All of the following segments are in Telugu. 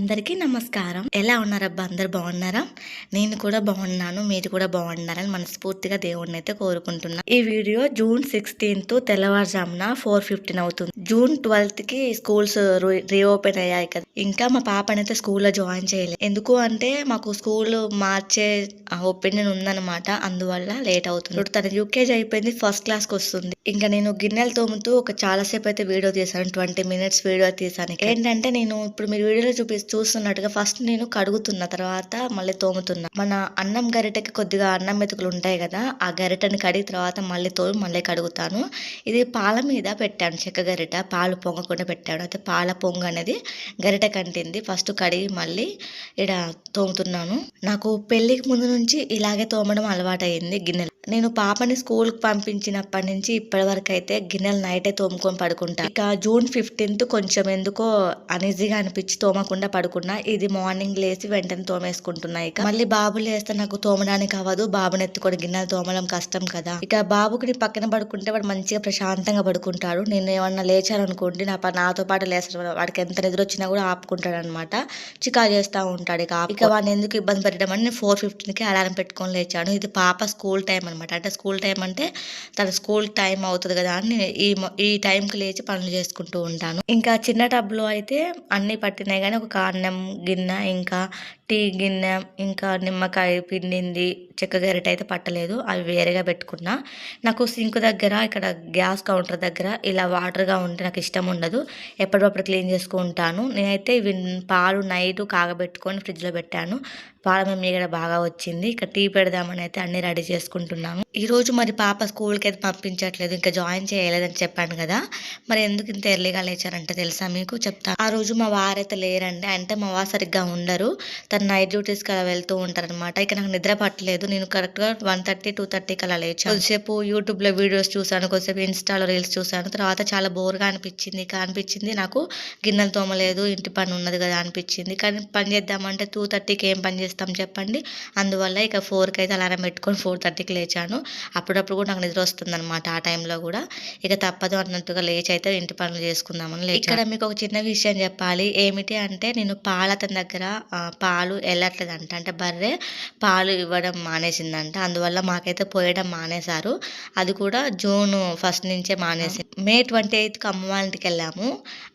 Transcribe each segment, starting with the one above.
అందరికీ నమస్కారం. ఎలా ఉన్నారబ్బా? అందరు బాగున్నారా? నేను కూడా బాగున్నాను మీరు కూడా బాగున్నారని మనస్ఫూర్తిగా దేవుడిని అయితే కోరుకుంటున్నా. ఈ వీడియో జూన్ సిక్స్టీన్త్ తెల్లవారుజామున ఫోర్ ఫిఫ్టీన్ అవుతుంది. జూన్ ట్వెల్త్కి స్కూల్స్ రీఓపెన్ అయ్యాయి కదా. ఇంకా మా పాపనైతే స్కూల్లో జాయిన్ చేయలేదు ఎందుకు అంటే మాకు స్కూల్ మార్చే ఒపీనియన్ ఉందన్నమాట. అందువల్ల లేట్ అవుతుంది. ఇప్పుడు తన యూకేజీ అయిపోయింది ఫస్ట్ క్లాస్కి వస్తుంది. ఇంకా నేను గిన్నెలు తోముతూ ఒక చాలాసేపు అయితే వీడియో తీసాను ట్వంటీ మినిట్స్ వీడియో తీసాను ఏంటంటే నేను ఇప్పుడు మీరు వీడియోలో చూపిస్తూ చూస్తున్నట్టుగా ఫస్ట్ నేను కడుగుతున్న తర్వాత మళ్ళీ తోముతున్నా. మన అన్నం గరిటెకి కొద్దిగా అన్నం మెతుకులు ఉంటాయి కదా ఆ గరిటెని కడిగిన తర్వాత మళ్ళీ తోమి మళ్ళీ కడుగుతాను. ఇది పాల మీద పెట్టాను చెక్క గరిట. పాలు పొంగకుండా పెట్టాను. అయితే పాల పొంగు అనేది గరిట కంటింది. ఫస్ట్ కడిగి మళ్ళీ ఇక్కడ తోముతున్నాను. నాకు పెళ్ళికి ముందు నుంచి ఇలాగే తోమడం అలవాటైంది గిన్నెలు నేను పాపని స్కూల్కి పంపించినప్పటి నుంచి ఇప్పటి వరకు అయితే గిన్నెలు నైటే తోముకొని పడుకుంటా. ఇక జూన్ ఫిఫ్టీన్త్ కొంచెం ఎందుకో అనీజీగా అనిపించి తోమకుండా పడుకున్నా. ఇది మార్నింగ్ లేచి వెంటనే తోమేసుకుంటున్నా ఇక. మళ్ళీ బాబు లేస్తే నాకు తోమడానికి అవ్వదు. బాబుని ఎత్తుకొని గిన్నెలు తోమడం కష్టం కదా. ఇక బాబుకి పక్కన పడుకుంటే వాడు మంచిగా ప్రశాంతంగా పడుకుంటాడు. నేను ఏమన్నా లేచాను అనుకోండి నా నాతో పాటు లేస్తాను వాడికి ఎంత నిద్ర వచ్చినా కూడా ఆపుకుంటాడు అనమాట చికా చేస్తూ ఉంటాడు ఇక. ఇక వాడిని ఎందుకు ఇబ్బంది పెట్టడం అని నేను ఫోర్ ఫిఫ్టీన్కి అలారం పెట్టుకొని లేచాను. ఇది పాప స్కూల్ టైం అనమాట అంటే స్కూల్ టైం అంటే తన స్కూల్ టైం అవుతుంది కదా అని నేను ఈ ఈ టైంకి లేచి పనులు చేసుకుంటూ ఉంటాను. ఇంకా చిన్న టబ్లో అయితే అన్నీ పట్టినాయి కానీ ఒక అన్నం గిన్నె ఇంకా టీ గిన్నె ఇంకా నిమ్మకాయ పిండింది చెక్క గరిట అయితే పట్టలేదు అవి వేరేగా పెట్టుకున్నా. నాకు సింక్ దగ్గర ఇక్కడ గ్యాస్ కౌంటర్ దగ్గర ఇలా వాటర్గా ఉంటే నాకు ఇష్టం ఉండదు. ఎప్పటికప్పుడు క్లీన్ చేసుకుంటాను. నేనైతే ఇవి పాలు నైట్ కాగబెట్టుకొని ఫ్రిడ్జ్లో పెట్టాను. పాల మమ్మీ ఇక్కడ బాగా వచ్చింది. ఇక టీ పెడదామని అయితే అన్ని రెడీ చేసుకుంటున్నాను. ఈరోజు మరి పాప స్కూల్కి అయితే పంపించట్లేదు ఇంకా జాయిన్ చేయలేదని చెప్పాను కదా. మరి ఎందుకు ఇంత ఎర్లీగా లేచారంటే తెలుసా మీకు? చెప్తాను ఆ రోజు మా వారైతే లేరండి. అంటే మా వారు సరిగ్గా ఉండరు. తను నైట్ డ్యూటీస్కి అలా వెళ్తూ ఉంటారనమాట ఇక నాకు నిద్ర పట్టలేదు. నేను కరెక్ట్గా వన్ థర్టీ టూ థర్టీకి అలా లేచాను. కొద్దిసేపు యూట్యూబ్లో వీడియోస్ చూసాను కొద్దిసేపు ఇన్స్టాలో రీల్స్ చూసాను తర్వాత చాలా బోర్గా అనిపించింది. ఇక అనిపించింది నాకు గిన్నెలు తోమలేదు ఇంటి పని ఉన్నది కదా అనిపించింది. కానీ పని చేద్దామంటే టూ థర్టీకి ఏం పని చేస్తాం చెప్పండి. అందువల్ల ఇక ఫోర్కి అయితే అలారం పెట్టుకొని ఫోర్ థర్టీకి లేచాను. అప్పుడప్పుడు కూడా నాకు నిద్ర వస్తుంది అనమాట ఆ టైంలో కూడా. ఇక తప్పదు అన్నట్టుగా లేచి అయితే ఇంటి పనులు చేసుకుందామని లేచి ఇక్కడ మీకు ఒక చిన్న విషయం చెప్పాలి. ఏమిటి అంటే నేను పాలతన దగ్గర పాలు పాలు వెళ్ళట్లేదంట అంటే బర్రె పాలు ఇవ్వడం మానేసిందంట. అందువల్ల మాకైతే పోయడం మానేశారు. అది కూడా జూన్ ఫస్ట్ నుంచే మానేసి మే ట్వంటీ ఎయిత్కి అమ్మ వాళ్ళ ఇంటికి వెళ్ళాము.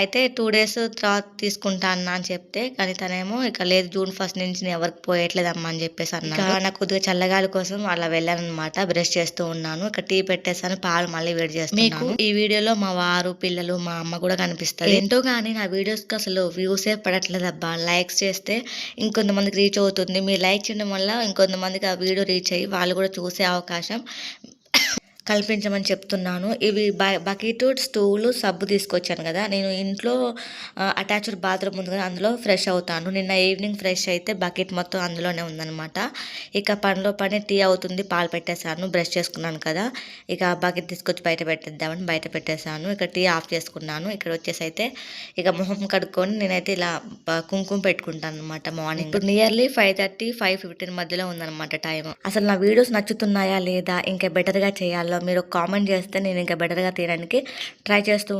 అయితే టూ డేస్ తర్వాత తీసుకుంటా అన్నా అని చెప్తే కానీ తనేమో ఇక లేదు జూన్ ఫస్ట్ నుంచి నేను ఎవరికి పోయట్లేదమ్మా అని చెప్పేసి అన్నా నాకు కొద్దిగా చల్లగాలి కోసం అలా వెళ్ళాను అనమాట బ్రష్ చేస్తూ ఉన్నాను. ఇక టీ పెట్టేసాను పాలు మళ్ళీ వేడి చేస్తాను మీకు ఈ వీడియోలో మా వారు పిల్లలు మా అమ్మ కూడా కనిపిస్తారు ఎంతో కానీ నా వీడియోస్కి అసలు వ్యూసే పడట్లేదు అబ్బా లైక్స్ చేస్తే ఇంకొంతమందికి రీచ్ అవుతుంది. మీరు లైక్ చేయడం వల్ల ఇంకొంతమందికి ఆ వీడియో రీచ్ అయ్యి వాళ్ళు కూడా చూసే అవకాశం కల్పించమని చెప్తున్నాను. ఇవి బ బకెట్ స్టూలు సబ్బు తీసుకొచ్చాను కదా నేను ఇంట్లో అటాచ్డ్ బాత్రూమ్ ఉంది కదా అందులో ఫ్రెష్ అవుతాను. నిన్న ఈవినింగ్ ఫ్రెష్ అయితే బకెట్ మొత్తం అందులోనే ఉందన్నమాట. ఇక పనిలో పని టీ అవుతుంది పాలు పెట్టేశాను బ్రష్ చేసుకున్నాను కదా ఇక బకెట్ తీసుకొచ్చి బయట పెట్టేద్దామని బయట పెట్టేశాను. ఇక టీ ఆఫ్ చేసుకున్నాను. ఇక్కడ వచ్చేసి అయితే ఇక మొహం కడుక్కొని నేనైతే ఇలా కుంకుమ పెట్టుకుంటాను అనమాట మార్నింగ్ ఇప్పుడు nearly five thirty five fifteen మధ్యలో ఉందన్నమాట టైం అసలు నా వీడియోస్ నచ్చుతున్నాయా లేదా ఇంకా బెటర్గా చేయాలో మీరు కామెంట్ చేస్తే నేను ఇంకా బెటర్గా తీయడానికి ట్రై చేస్తూ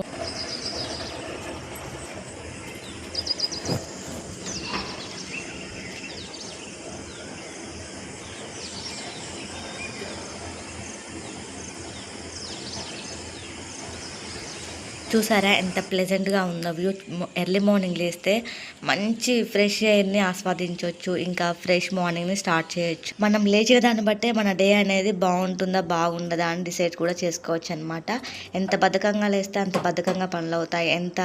చూసారా? ఎంత ప్లెజెంట్గా ఉందో. వ్యూ ఎర్లీ మార్నింగ్ లేస్తే మంచి ఫ్రెష్ ఎయిర్ని ఆస్వాదించవచ్చు ఇంకా ఫ్రెష్ మార్నింగ్ని స్టార్ట్ చేయొచ్చు. మనం లేచిన దాన్ని బట్టే మన డే అనేది బాగుంటుందా బాగుండదా అని డిసైడ్ కూడా చేసుకోవచ్చు అనమాట ఎంత బద్ధకంగా లేస్తే అంత బద్ధకంగా పనులు అవుతాయి. ఎంత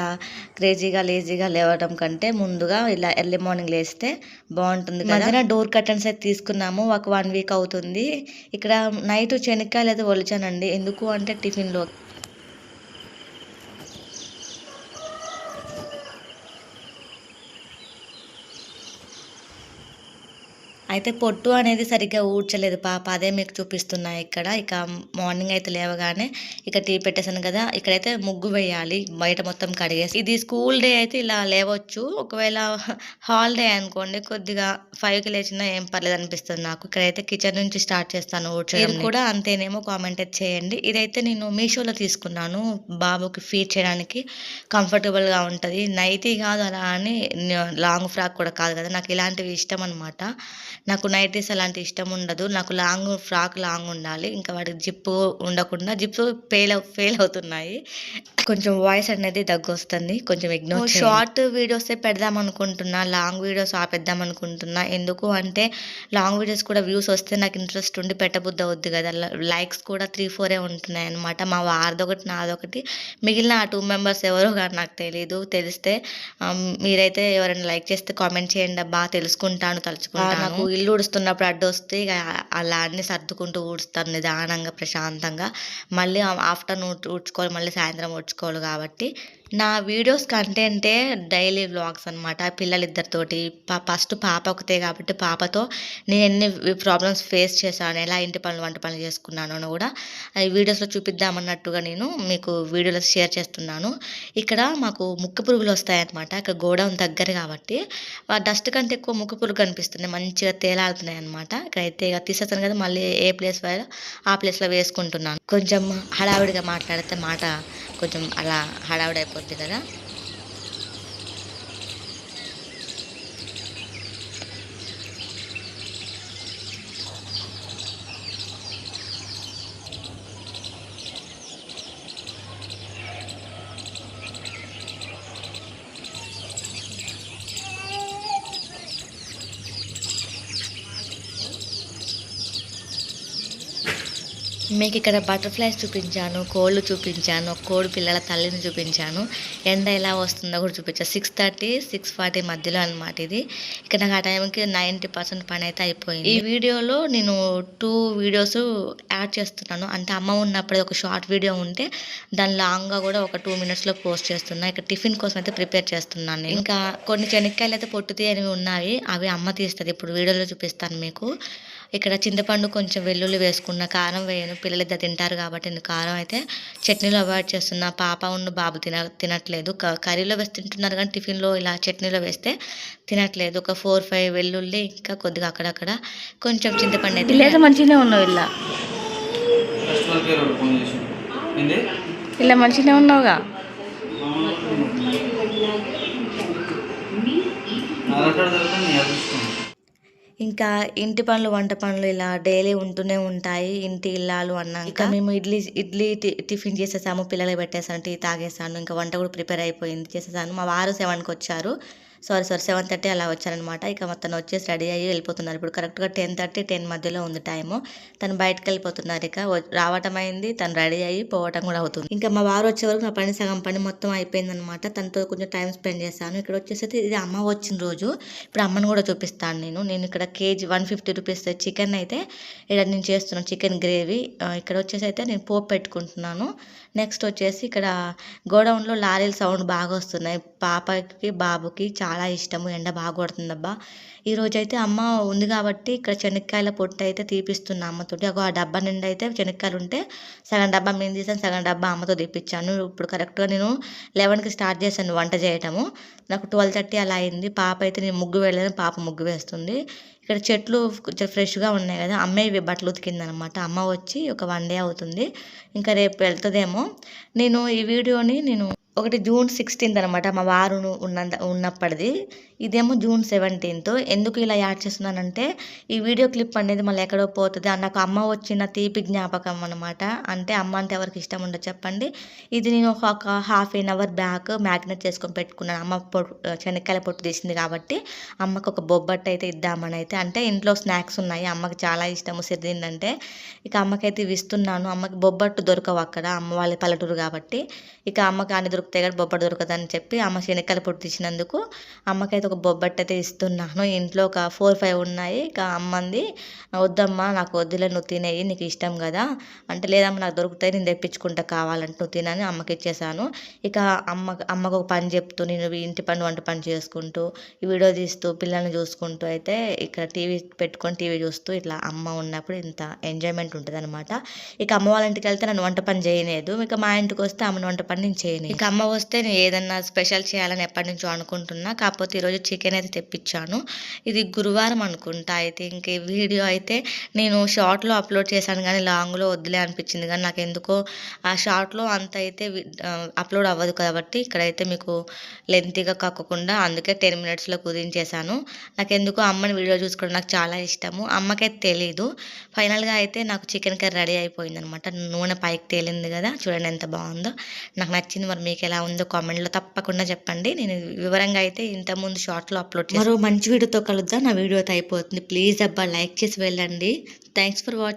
క్రేజీగా లేజీగా లేవడం కంటే ముందుగా ఇలా ఎర్లీ మార్నింగ్ లేస్తే బాగుంటుంది మధ్యన డోర్ కర్టన్స్ అయితే తీసుకున్నాము. ఒక వన్ వీక్ అవుతుంది. ఇక్కడ నైట్ శనక్కాయలు అయితే ఒలిచానండి. ఎందుకు అంటే టిఫిన్లో అయితే పొట్టు అనేది సరిగ్గా ఊడ్చలేదు పాప. అదే మీకు చూపిస్తున్నా ఇక్కడ. ఇక మార్నింగ్ అయితే లేవగానే ఇక టీ పెట్టేసాను కదా. ఇక్కడైతే ముగ్గు వేయాలి. బయట మొత్తం కడిగేసి. ఇది స్కూల్ డే అయితే ఇలా లేవచ్చు. ఒకవేళ హాలిడే అనుకోండి కొద్దిగా ఫైవ్కి లేచినా ఏం పర్లేదు అనిపిస్తుంది నాకు. ఇక్కడైతే కిచెన్ నుంచి స్టార్ట్ చేస్తాను ఊడ్చడం కూడా అంతేనేమో కామెంట్ అయితే చేయండి. ఇదైతే నేను మీషోలో తీసుకున్నాను. బాబుకి ఫీడ్ చేయడానికి కంఫర్టబుల్గా ఉంటుంది. నైటీ కాదు అలా అని లాంగ్ ఫ్రాక్ కూడా కాదు కదా. నాకు ఇలాంటివి ఇష్టం అనమాట నాకు నైటీస్ అలాంటి ఇష్టం ఉండదు. నాకు లాంగ్ ఫ్రాక్ లాంగ్ ఉండాలి. ఇంకా వాడికి జిప్పు ఉండకుండా జిప్స్ ఫెయిల్ ఫెయిల్ అవుతున్నాయి. కొంచెం వాయిస్ అనేది దగ్గు వస్తుంది కొంచెం ఇగ్నోర్ షార్ట్ వీడియోస్ పెడదాం అనుకుంటున్నా. లాంగ్ వీడియోస్ ఆపేద్దాం అనుకుంటున్నా. ఎందుకు అంటే లాంగ్ వీడియోస్ కూడా వ్యూస్ వస్తే నాకు ఇంట్రెస్ట్ ఉండి పెట్టబుద్ధి అవుద్ది కదా. లైక్స్ కూడా త్రీ ఫోరే ఉంటున్నాయి అనమాట మా వారిదొకటి నాదొకటి మిగిలిన ఆ టూ మెంబర్స్ ఎవరో కానీ నాకు తెలియదు తెలిస్తే మీరైతే ఎవరైనా లైక్ చేస్తే కామెంట్ చేయండి అబ్బా. తెలుసుకుంటాను తలుచుకుంటాను. నాకు ఇల్లు ఊడుస్తున్నప్పుడు అడ్డు వస్తే ఇక అలా అన్ని సర్దుకుంటూ ఊడుస్తాను నిదానంగా ప్రశాంతంగా. మళ్ళీ ఆఫ్టర్నూన్ ఊడ్చుకోవాలి మళ్ళీ సాయంత్రం ఊడ్చుకోవాలి కాబట్టి నా వీడియోస్ కంటెంటే డైలీ వ్లాగ్స్ అనమాట పిల్లలిద్దరితోటి. పా ఫస్ట్ పాప ఒకతే కాబట్టి పాపతో నేను ఎన్ని ప్రాబ్లమ్స్ ఫేస్ చేశాను ఎలా ఇంటి పనులు వంట పనులు చేసుకున్నాను అని కూడా ఈ వీడియోస్లో చూపిద్దామన్నట్టుగా నేను మీకు వీడియోలో షేర్ చేస్తున్నాను. ఇక్కడ మాకు ముక్కు పురుగులు వస్తాయన్నమాట. ఇక్కడ గోడౌన్ దగ్గర కాబట్టి డస్ట్ కంటే ఎక్కువ ముక్కు పురుగు కనిపిస్తుంది. మంచిగా తేలాడుతున్నాయి అనమాట ఇక్కడైతే ఇక తీసేస్తాను కదా మళ్ళీ ఏ ప్లేస్ వాడో ఆ ప్లేస్లో వేసుకుంటున్నాను. కొంచెం హడావిడిగా మాట్లాడితే మాట కొంచెం అలా హడావిడి అయిపోద్ది కదా మీకు ఇక్కడ బటర్ఫ్లైస్ చూపించాను కోళ్ళు చూపించాను కోడి పిల్లల తల్లిని చూపించాను. ఎండ ఎలా వస్తుందో కూడా చూపించాను సిక్స్ థర్టీ సిక్స్ ఫార్టీ మధ్యలో అనమాట ఇది. ఇక్కడ నాకు ఆ టైంకి నైంటీ పర్సెంట్ పని అయితే అయిపోయింది. ఈ వీడియోలో నేను టూ వీడియోస్ యాడ్ చేస్తున్నాను. అంటే అమ్మ ఉన్నప్పుడు ఒక షార్ట్ వీడియో ఉంటే దాని లాంగ్గా కూడా ఒక టూ మినిట్స్లో పోస్ట్ చేస్తున్నాను ఇక్కడ టిఫిన్ కోసం అయితే ప్రిపేర్ చేస్తున్నాను ఇంకా కొన్ని చెనక్కాయలు అయితే పొట్టు తీయనివి ఉన్నాయి. అవి అమ్మ తీస్తుంది. ఇప్పుడు వీడియోలో చూపిస్తాను మీకు. ఇక్కడ చింతపండు కొంచెం వెల్లుల్లి వేసుకున్న కారం వేయను. పిల్లలు ఇద్దరు తింటారు కాబట్టి నేను కారం అయితే చట్నీలో అవాయిడ్ చేస్తున్నా. పాప ఉన్న బాబు తిన తినట్లేదు. క- కర్రీలో వేసి తింటున్నారు కానీ టిఫిన్లో ఇలా చట్నీలో వేస్తే తినట్లేదు. ఒక ఫోర్ ఫైవ్ వెల్లుల్లి ఇంకా కొద్దిగా అక్కడక్కడ కొంచెం చింతపండు అయితే లేదా మంచిగానే ఉన్నావు ఇలా. ఇలా మంచిగానే ఉన్నావుగా. నీ అదృష్టం. ఇంకా ఇంటి పనులు వంట పనులు ఇలా డైలీ ఉంటూనే ఉంటాయి. ఇంటి ఇల్లాలు అన్నాక ఇంకా మేము ఇడ్లీ ఇడ్లీ టిఫిన్ చేసేసాము పిల్లలకి పెట్టేసాను టీ తాగేసాను ఇంకా వంట కూడా ప్రిపేర్ అయిపోయింది చేసేసాను. మా వారు సెవెన్కి వచ్చారు. సారీ సారీ సెవెన్ థర్టీ అలా వచ్చారనమాట ఇక తను వచ్చేసి రెడీ అయ్యి వెళ్ళిపోతున్నారు. ఇప్పుడు కరెక్ట్గా టెన్ థర్టీ టెన్ మధ్యలో ఉంది టైము. తను బయటకు వెళ్ళిపోతున్నారు ఇక. రావటం అయింది. తను రెడీ అయ్యి పోవటం కూడా అవుతుంది. ఇంకా మా వారు వచ్చే వరకు నా పని సగం పని మొత్తం అయిపోయిందనమాట తనతో కొంచెం టైం స్పెండ్ చేశాను. ఇక్కడ వచ్చేసి ఇది అమ్మ వచ్చిన రోజు. ఇప్పుడు అమ్మని కూడా చూపిస్తాను నేను. నేను ఇక్కడ KG one fifty rupees chicken అయితే ఇక్కడ నేను చేస్తున్నాను చికెన్ గ్రేవీ. ఇక్కడ వచ్చేసి అయితే నేను పోపు పెట్టుకుంటున్నాను. నెక్స్ట్ వచ్చేసి ఇక్కడ గోడౌన్లో లారీల సౌండ్ బాగా వస్తున్నాయి. పాపకి బాబుకి చాలా చాలా ఇష్టము ఎండ బాగా కొడుతుందబ్బా. ఈ అయితే అమ్మ ఉంది కాబట్టి ఇక్కడ శనక్కాయల పొట్టు అయితే తీపిస్తున్నా అమ్మతోటి. ఒక డబ్బా నిండా అయితే శనక్కాయలు ఉంటే సగం డబ్బా మేము తీసాను సగం డబ్బా అమ్మతో తీపిచ్చాను ఇప్పుడు కరెక్ట్గా నేను లెవెన్కి స్టార్ట్ చేశాను వంట చేయటము. నాకు ట్వెల్వ్ థర్టీ అలా అయింది. పాప అయితే నేను ముగ్గు వేయలేదు పాప ముగ్గు వేస్తుంది. ఇక్కడ చెట్లు కొంచెం ఫ్రెష్గా ఉన్నాయి కదా అమ్మాయి ఇవి బట్టలు ఉతికిందనమాట. అమ్మ వచ్చి ఒక వన్ డే అవుతుంది. ఇంకా రేపు వెళ్తుందేమో. నేను ఈ వీడియోని నేను ఒకటి జూన్ సిక్స్టీన్త్ అనమాట మా వారు ఉన్నంత ఉన్నప్పటిది. ఇదేమో జూన్ సెవెంటీన్త్. ఎందుకు ఇలా యాడ్ చేస్తున్నానంటే ఈ వీడియో క్లిప్ అనేది మళ్ళీ ఎక్కడో పోతుంది. నాకు అమ్మ వచ్చిన తీపి జ్ఞాపకం అనమాట అంటే అమ్మ అంటే ఎవరికి ఇష్టం ఉండదు చెప్పండి. ఇది నేను ఒక half an hour back magnet చేసుకొని పెట్టుకున్నాను. అమ్మ పొట్టు శనక్కాయల పొట్టు తీసింది కాబట్టి అమ్మకు ఒక బొబ్బట్టు అయితే ఇద్దామని అయితే. అంటే ఇంట్లో స్నాక్స్ ఉన్నాయి. అమ్మకి చాలా ఇష్టము సిరిదిందంటే అంటే ఇక అమ్మకైతే ఇవి ఇస్తున్నాను. అమ్మకి బొబ్బట్టు దొరకవు అక్కడ. అమ్మ వాళ్ళ పల్లెటూరు కాబట్టి. ఇక అమ్మకి అన్ని దొరుకుతాయి కానీ బొబ్బట్టు దొరకదని చెప్పి అమ్మ శనక్కలు పొట్టు తీసినందుకు అమ్మకైతే ఒక బొబ్బట్టు అయితే ఇస్తున్నాను. ఇంట్లో ఒక ఫోర్ ఫైవ్ ఉన్నాయి. ఇక అమ్మంది వద్దమ్మా నాకు వద్దులే నువ్వు తినేయి నీకు ఇష్టం కదా. అంటే లేదమ్మా నాకు దొరుకుతాయి నేను తెప్పించుకుంటా కావాలంటే నువ్వు తినని అమ్మకి ఇచ్చేసాను. ఇక అమ్మ అమ్మకు ఒక పని చెప్తూ నేను ఇంటి పని వంట పని చేసుకుంటూ వీడియో తీస్తూ పిల్లల్ని చూసుకుంటూ అయితే ఇక్కడ టీవీ పెట్టుకొని టీవీ చూస్తూ ఇట్లా అమ్మ ఉన్నప్పుడు ఇంత ఎంజాయ్మెంట్ ఉంటుంది అనమాట ఇక అమ్మ వాళ్ళ ఇంటికి వెళ్తే నన్ను వంట పని చేయలేదు ఇక మా ఇంటికి వస్తే అమ్మని వంట పని నేను చేయను ఇక అమ్మ వస్తే నేను ఏదన్నా స్పెషల్ చేయాలని ఎప్పటి నుంచో అనుకుంటున్నా. కాకపోతే ఈరోజు చికెన్ అయితే తెప్పించాను. ఇది గురువారం అనుకుంటా. అయితే ఇంక ఈ వీడియో అయితే నేను షార్ట్లో అప్లోడ్ చేశాను కానీ లాంగ్లో వద్దులే అనిపించింది. కానీ నాకు ఎందుకో ఆ షార్ట్లో అంత అయితే అప్లోడ్ అవ్వదు కాబట్టి ఇక్కడైతే మీకు లెంతీగా కాకుండా అందుకే టెన్ మినిట్స్లో కుదించేశాను. నాకు ఎందుకో అమ్మని వీడియో చూసుకోవడం నాకు చాలా ఇష్టము. అమ్మకైతే తెలీదు. ఫైనల్గా అయితే నాకు చికెన్ కర్రీ రెడీ అయిపోయింది అనమాట నూనె పైకి తేలింది కదా. చూడండి ఎంత బాగుందో. నాకు నచ్చింది. మరి మీకు ఎలా ఉందో కామెంట్లో తప్పకుండా చెప్పండి. నేను వివరంగా అయితే ఇంతకుముందు షార్ట్లో అప్లోడ్ చేస్తాను మరో మంచి వీడియోతో కలుద్దాం. నా వీడియో అయితే అయిపోతుంది. ప్లీజ్ అబ్బా లైక్ చేసి వెళ్ళండి. Thanks for watching